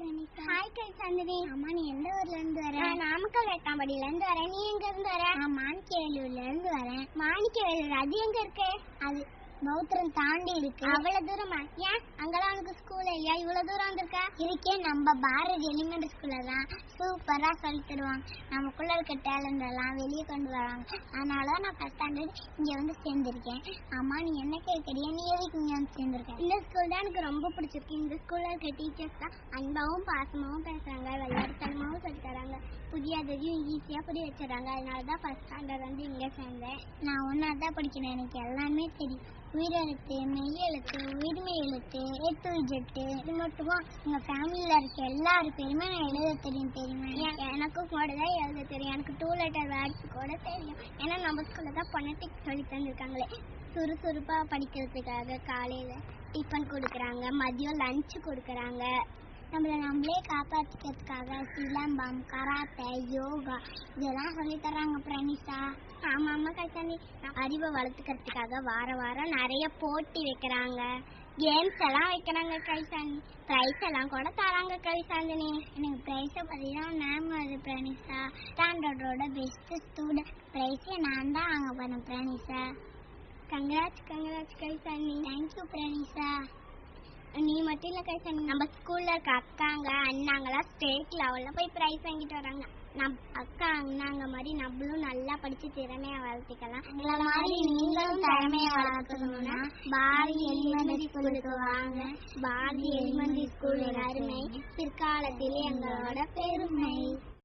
Hi கை சந்திரி அம்மா நீ எந்த ஊர்ல இருந்து வர? நாமக்கல் வேட்டாம்படியில இருந்து வரேன். நீ எங்க இருந்து வர? நான் மாணிக்கவேலூர்ல இருந்து வரேன். மாணிக்கவேலூர். அது எங்க இருக்கு? அது பௌத்திரம் தாண்டி இருக்கு. அவ்வளவு தூரமா? ஏன்? அங்கெல்லாம் உனக்கு ஸ்கூல் இல்லையா இவ்வளவு தூரம் வந்திருக்க? இதுக்கே நம்ம பாரதி எலிமெண்டரி ஸ்கூல்ல தான். சூப்பரா சொல்லி தருவாங்க. நமக்குள்ள இருக்க டேலண்ட் எல்லாம் வெளியே கொண்டு வராங்க. அதனால நான் ஃபர்ஸ்ட் ஸ்டாண்டர்ட் இங்க வந்து சேர்ந்திருக்கேன். அம்மா நீ என்ன கேட்கறியா நீ எதுக்கு இங்க வந்து சேர்ந்திருக்க? இந்த ஸ்கூல் தான் எனக்கு ரொம்ப பிடிச்சிருக்கு. இந்த ஸ்கூல்ல இருக்க டீச்சர்ஸ் தான் அன்பாவும் பாசமாவும் பேசுறாங்க. விளையாட்டுத்தனமாவும் சொல்லி தராங்க. புரியாததையும் ஈஸியா புரிய வச்சுறாங்க அதனால தான் ஃபர்ஸ்ட் ஸ்டாண்டர்ட் வந்து இங்க சேர்ந்தேன். நான் ஒன்னா தான் படிக்கிறேன் எனக்கு எல்லாமே தெரியும். உயிரெழுத்து மெய்யெழுத்து உயிர்மை எழுத்து ஏட்டு ஜெட்டு இது மட்டுமா? எங்க ஃபேமிலியில இருக்க எல்லாரு பேருமே நான் எழுத தெரியும் தெரியுமா? எனக்கும் கூட தான் எழுத தெரியும். எனக்கு டூ லெட்டர் வேர்ட்ஸ் கூட தெரியும். ஏன்னா நம்ம ஸ்கூல்ல தான் பொனட்டிக் சொல்லி தந்திருக்காங்களே. சுறுசுறுப்பா படிக்கிறதுக்காக காலையில டிஃபன் கொடுக்குறாங்க மதியம் லஞ்ச் கொடுக்குறாங்க. நம்மள நம்மளே காப்பாத்திக்கிறதுக்காக சிலம்பம் கராத்தை யோகா இதெல்லாம் சொல்லி தர்றாங்க பிரனிஷா ஆமா ஆமா கல்யாணி அறிவை வளர்த்துக்கிறதுக்காக வார வாரம் நிறைய போட்டி வைக்கிறாங்க. கேம்ஸ் எல்லாம் வைக்கிறாங்க கைசாந்தி ப்ரைஸ் எல்லாம் கூட தராங்க கைசாந்தினி எனக்கு ப்ரைஸை பத்தி தான் மேம் வருது பிரணிஷா ஸ்டாண்டர்டோட பெஸ்ட் ஸ்டூடெண்ட் பிரைஸே நான் தான் வாங்க போறேன் Pranisha Gangaraj congrats Kaishanti thank you Pranisha மட்டும் இல்ல கைசாந்தி நம்ம ஸ்கூல்ல இருக்க அக்காங்க அண்ணாங்கலாம் ஸ்டேட் லெவல்ல போய் ப்ரைஸ் வாங்கிட்டு வராங்க. நம் அக்கா அண்ணாங்க மாதிரி நம்மளும் நல்லா படிச்சு திறமையா வளர்த்துக்கலாம். உங்களை மாதிரி நீங்களும் திறமையை வளர்க்கணும்னா பாரதி எலிமெண்டரி ஸ்கூலுக்கு வாங்க. பாரதி எலிமெண்டரி ஸ்கூலின் அருமை. பிற்காலத்தில் எங்களோட பெருமை.